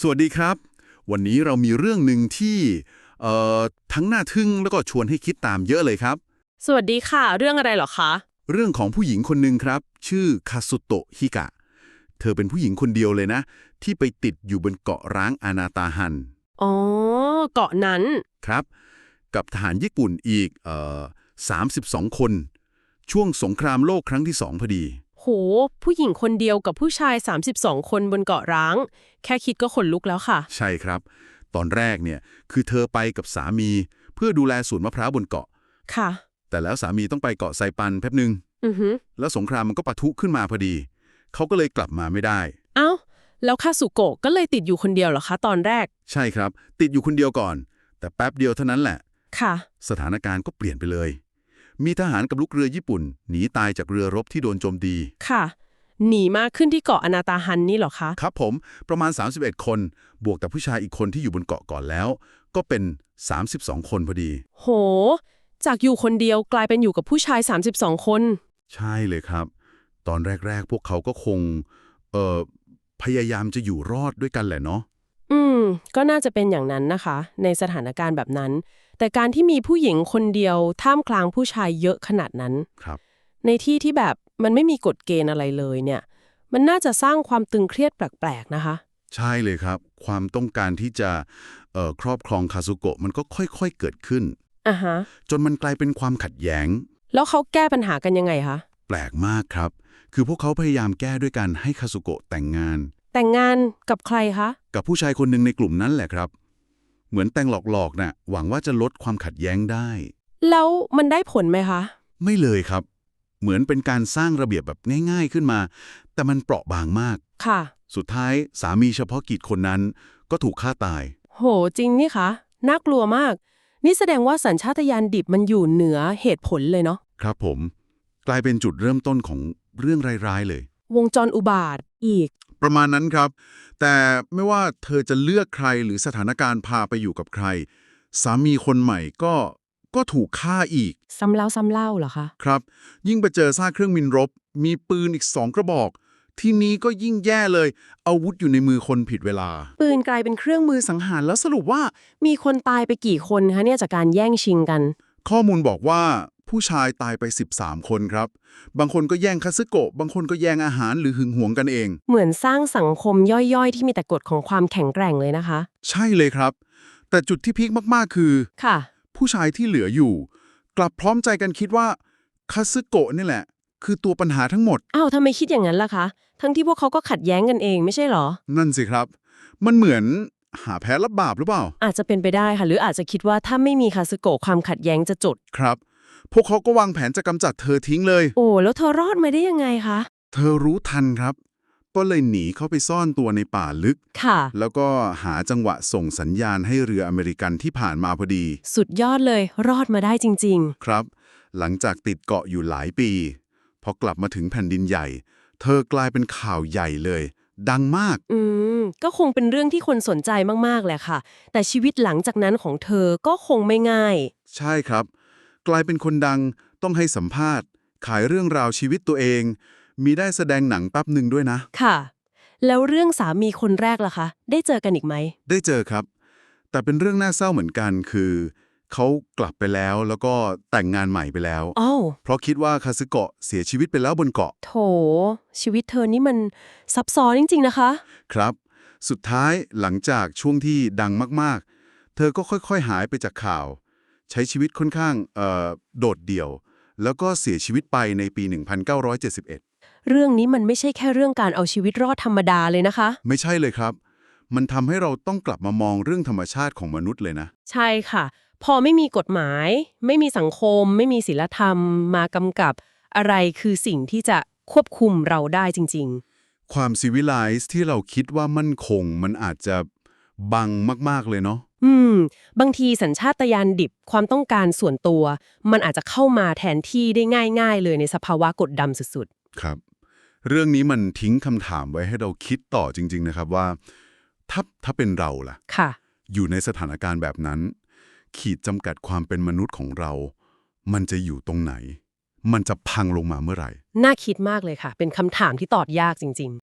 สวัสดีครับ วันนี้เรามีเรื่องหนึ่งที่เอ่อทั้งน่าทึ่งแล้วก็ชวนให้คิดตามเยอะเลยครับ สวัสดีค่ะ เรื่องอะไรเหรอคะ เรื่องของผู้หญิงคนหนึ่งครับ ชื่อคาสุโตะฮิกะ เธอเป็นผู้หญิงคนเดียวเลยนะ ที่ไปติดอยู่บนเกาะร้างอานาตาฮันอ๋อ เกาะนั้นครับ กับทหารญี่ปุ่นอีกเอ่อ32 คน ช่วงสงครามโลกครั้งที่สองพอดีโห ผู้หญิงคนเดียวกับผู้ชาย 32 คนบนเกาะร้าง แค่คิดก็ขนลุกแล้วค่ะ ใช่ครับ ตอนแรกเนี่ยคือเธอไปกับสามี เพื่อดูแลสวนมะพร้าวบนเกาะ ค่ะ แต่แล้วสามีต้องไปเกาะไซปันแป๊บหนึ่งอือฮึแล้วสงครามมันก็ปะทุขึ้นมาพอดี เขาก็เลยกลับมาไม่ได้ เอ้า แล้วคาสุโกะก็เลยติดอยู่คนเดียวเหรอคะตอนแรก ใช่ครับ ติดอยู่คนเดียวก่อน แต่แป๊บเดียวเท่านั้นแหละ ค่ะ สถานการณ์ก็เปลี่ยนไปเลย มีทหารกับลูกเรือญี่ปุ่น หนีตายจากเรือรบที่โดนโจมตีค่ะ หนีมาขึ้นที่เกาะอนาตาฮันนี่เหรอคะ ครับผมประมาณ 31 คน บวกกับผู้ชายอีกคนที่อยู่บนเกาะก่อนแล้ว ก็เป็น 32 คนพอดี โห จากอยู่คนเดียวกลายเป็นอยู่กับผู้ชาย 32 คน ใช่เลยครับ ตอนแรก ๆ พวกเขาก็คง เอ่อพยายามจะอยู่รอดด้วยกันแหละเนาะ อืม ก็น่าจะเป็นอย่างนั้นนะคะ ในสถานการณ์แบบนั้น แต่การที่มีผู้หญิงคนเดียวท่ามกลางผู้ชายเยอะขนาดนั้น ครับ ในที่ที่แบบมันไม่มีกฎเกณฑ์อะไรเลยเนี่ย มันน่าจะสร้างความตึงเครียดแปลกๆนะคะ ใช่เลยครับ ความต้องการที่จะเอ่อครอบครองคาซุโกะมันก็ค่อยๆเกิดขึ้น อะฮะ จนมันกลายเป็นความขัดแย้ง แล้วเขาแก้ปัญหากันยังไงคะ แปลกมากครับ คือพวกเขาพยายามแก้ด้วยการให้คาซุโกะแต่งงาน แต่งงานกับใครคะ กับผู้ชายคนหนึ่งในกลุ่มนั้นแหละครับ เหมือนแต่งหลอกๆน่ะหวังว่าจะลดความขัดแย้งได้ แล้วมันได้ผลไหมคะ ไม่เลยครับ เหมือนเป็นการสร้างระเบียบแบบง่าย ๆขึ้นมา แต่มันเปราะบางมาก ค่ะ สุดท้ายสามีเฉพาะกิจคนนั้นก็ถูกฆ่าตาย โห จริงนี่คะน่ากลัวมาก นี่แสดงว่าสัญชาตญาณดิบมันอยู่เหนือเหตุผลเลยเนาะ ครับผม กลายเป็นจุดเริ่มต้นของเรื่องร้ายๆเลย วงจรอุบาทอีก ประมาณนั้นครับ แต่ไม่ว่าเธอจะเลือกใครหรือสถานการณ์พาไปอยู่กับใคร สามีคนใหม่ก็ก็ถูกฆ่าอีก ซ้ำแล้วซ้ำเล่าเหรอคะ ครับ ยิ่งไปเจอซากเครื่องมินรบ มีปืนอีกสองกระบอก ที่นี้ก็ยิ่งแย่เลย อาวุธอยู่ในมือคนผิดเวลา ปืนกลายเป็นเครื่องมือสังหารแล้วสรุปว่า มีคนตายไปกี่คนคะเนี่ยจากการแย่งชิงกัน ข้อมูลบอกว่า ผู้ชายตายไป 13 คนครับ บางคนก็แย่งคาซึโกะ บางคนก็แย่งอาหารหรือหึงหวงกันเอง เหมือนสร้างสังคมย่อยๆ ที่มีแต่กฎของความแข็งแกร่งเลยนะคะ ใช่เลยครับ แต่จุดที่พีคมากๆ คือ ค่ะ ผู้ชายที่เหลืออยู่ กลับพร้อมใจกันคิดว่าคาซึโกะนี่แหละ คือตัวปัญหาทั้งหมด อ้าวทำไมคิดอย่างนั้นล่ะคะ ทั้งที่พวกเขาก็ขัดแย้งกันเองไม่ใช่เหรอ นั่นสิครับ มันเหมือนหาแพ้รับบาปหรือเปล่า อาจจะเป็นไปได้ค่ะ หรืออาจจะคิดว่าถ้าไม่มีคาสึโกะความขัดแย้งจะจด ครับ พวกเขาก็วางแผนจะกำจัดเธอทิ้งเลย โอ้ แล้วเธอรอดมาได้ยังไงคะ เธอรู้ทันครับ ก็เลยหนีเข้าไปซ่อนตัวในป่าลึก ค่ะ แล้วก็หาจังหวะส่งสัญญาณให้เรืออเมริกันที่ผ่านมาพอดี สุดยอดเลย รอดมาได้จริง ครับ หลังจากติดเกาะอยู่หลายปี พอกลับมาถึงแผ่นดินใหญ่ เธอกลายเป็นข่าวใหญ่เลย ดังมาก ๆ อืม ก็คงเป็นเรื่องที่คนสนใจมากๆแหละค่ะ แต่ชีวิตหลังจากนั้นของเธอก็คงไม่ง่าย ใช่ครับ กลายเป็นคนดังต้องให้สัมภาษณ์ ขายเรื่องราวชีวิตตัวเอง มีได้แสดงหนังแป๊บหนึ่งด้วยนะ ค่ะ แล้วเรื่องสามีคนแรกล่ะคะ ได้เจอกันอีกไหม ได้เจอครับ แต่เป็นเรื่องน่าเศร้าเหมือนกันคือ เขากลับไปแล้วแล้วก็แต่งงานใหม่ไปแล้ว อ้าวเพราะคิดว่าคาซึโกะเสียชีวิตไปแล้วบนเกาะโถ ชีวิตเธอนี่มันซับซ้อนจริง ๆ นะคะ ครับ สุดท้ายหลังจากช่วงที่ดังมากๆ เธอก็ค่อยๆหายไปจากข่าว ใช้ชีวิตค่อนข้างเอ่อโดดเดี่ยว แล้วก็เสียชีวิตไปในปี 1971 เรื่องนี้มันไม่ใช่แค่เรื่องการเอาชีวิตรอดธรรมดาเลยนะคะ ไม่ใช่เลยครับ มันทำให้เราต้องกลับมามองเรื่องธรรมชาติของมนุษย์เลยนะ ใช่ค่ะ พอไม่มีกฎหมาย ไม่มีสังคม ไม่มีศีลธรรม มากำกับ อะไรคือสิ่งที่จะควบคุมเราได้จริงความซีวิไลซ์ที่เราคิดว่ามั่นคง มันอาจจะบังมาก ๆ เลยเนาะๆ อืม บางทีสัญชาตญาณดิบความต้องการส่วนตัว มันอาจจะเข้ามาแทนที่ได้ง่าย ๆ เลยในสภาวะกดดำสุดครับ เรื่องนี้มันทิ้งคำถามไว้ให้เราคิดต่อจริง ๆ นะครับว่า ถ้าถ้าเป็นเราล่ะๆค่ะ อยู่ในสถานการณ์แบบนั้น ขีดจำกัดความเป็นมนุษย์ของเรา มันจะอยู่ตรงไหน มันจะพังลงมาเมื่อไหร่ น่าคิดมากเลยค่ะ เป็นคำถามที่ตอบยากจริงๆ